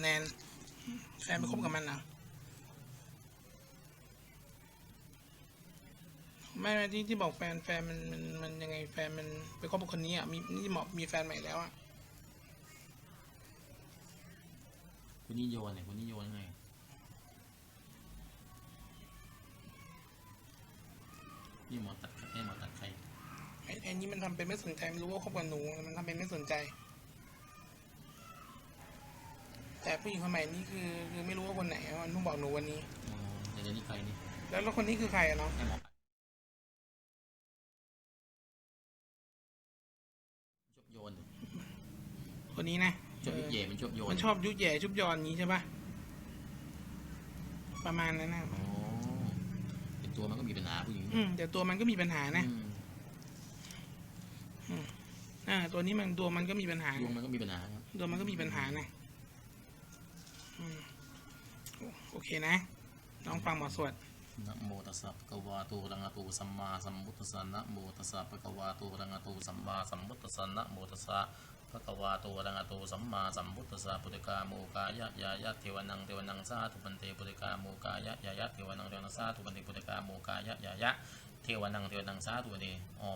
แนน แฟนไปคบกับมันเหรอไม่ไม่ที่ที่บอกแฟนแฟนมันมันมันยังไงแฟนมันไปคบกับคนนี้อะมีนี่หมอกมีแฟนใหม่แล้วอะคนนี้โยนเนี่ยคนนี้โยนยังไงนี่หมอตัดให้หมอตัดใครไอ้ไอ้นี่มันทำเป็นไม่สนใจไม่รู้ว่าคบกับหนูมันทำเป็นไม่สนใจ แต่ผู้หญิงคนใหม่นี่คือคือไม่รู้ว่าคนไหนอะมันเพิ่งบอกหนูวันนี้ อ๋อแต่เดี๋ยวนี้ใครนี่แล้วแล้วคนนี้คือใครอะเนาะ ให้หมอชอบโยนดิคนนี้นะชอบยุบเย่มันชอบโยนมันชอบยุแย่ชุบยอนนี้ใช่ปะประมาณนั้นนะอ๋อเป็นตัวมันก็มีปัญหาผู้หญิงอืมแต่ตัวมันก็มีปัญหานะอืมอ่าตัวนี้มันตัวมันก็มีปัญหาดวงมันก็มีปัญหาครับตัวมันก็มีปัญหานะอืม โอเคนะ น้องฟังหมอสวดนะโมตัสสะภะคะวะโตอะระหะโตสัมมาสัมพุทธัสสะนะโมตัสสะภะคะวะโตอะระหะโตสัมมาสัมพุทธัสสะนะโมตัสสะภะคะวะโตอะระหะโตสัมมาสัมพุทธัสสะปุถุกาโมกายะยายะเทวนังเทวนังสาธุปันเตปุถุกาโมกายะยายะเทวนังเทวนังสาธุปันเตปุถุกาโมกายะยายะเทวนังเทวนังสาธุปันเตอ๋อ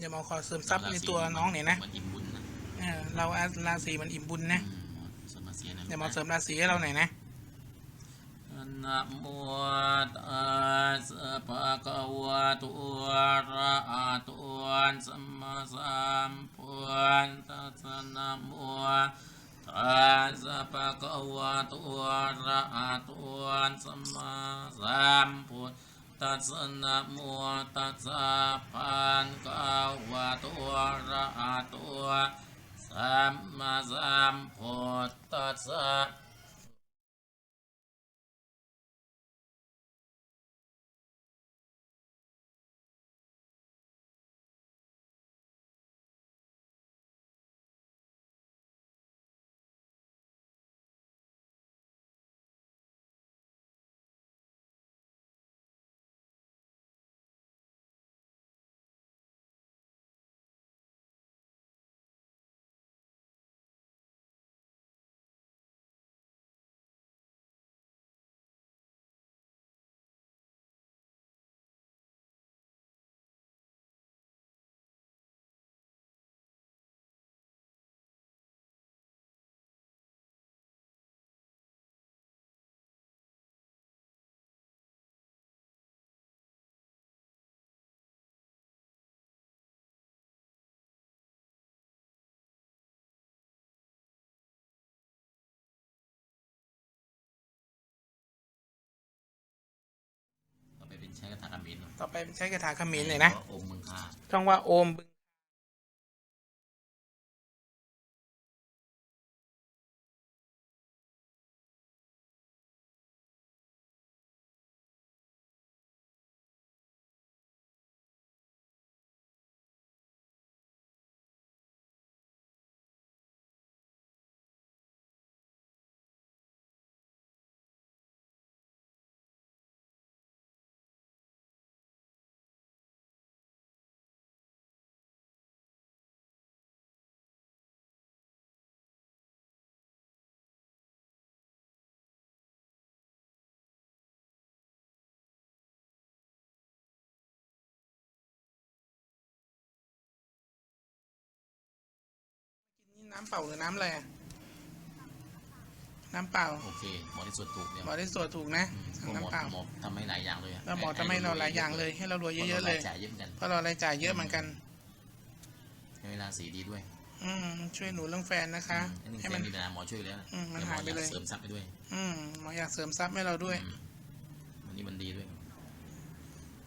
อย่ามาขอเสริมทรัพย์ในตัวน้องหน่อยนะมันอิ่มบุญนะเออเราอาราศีมันอิ่มบุญนะอืมสมาเสียนะอย่ามาเสริมราศีให้เราหน่อยนะนะโมตัสสะภะคะวะโตอะระหะโตสัมมาสัมพุทธัสสะนะโมตัสสะภะคะวะโตอะระหะโตสัมมาสัมพุทธั ตัสนะโมตัสสะภะคะวะโตอะระหะโตสัมมาสัมพุทธัสสะ ต่อไปใช้คาถาเขมิ้นเลยนะช่องว่าโอมบึง นี่น้ำเปล่าหรือน้ำอะไรอะน้ำเปล่าโอเคหมอที่สุดถูกเนี่ยหมอได้สวดถูกนะอืมสั่งหมอน้ำเปล่าหมอทำให้หลายอย่างเลยอะแล้วหมอทำให้เราหลายอย่างเลย ให้เรารวยเยอะๆเลยพราจ่ายเยอะเหมือนกันเพราะเรารายจ่ายเยอะเหมือนกันให้เวลาสีดีด้วย อืมช่วยหนูเรื่องแฟนนะคะอืมให้ให้มัมันนมีปัญหาหมอช่วยแล้วอืมมันแต่หมอหายไปอยากเลยเสริมทรัพย์ไปด้วย อืมหมออยากเสริมทรัพย์ให้เราด้วยอืมวันนี้มันดีด้วย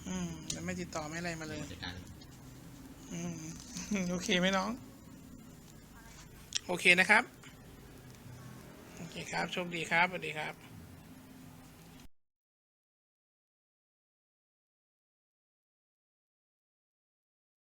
อืมแล้วไม่ติดต่อไม่อะไรมาเลยจัดการอืมโอเคไหมน้อง โอเคนะครับ โอเคครับ โชคดีครับ สวัสดีครับ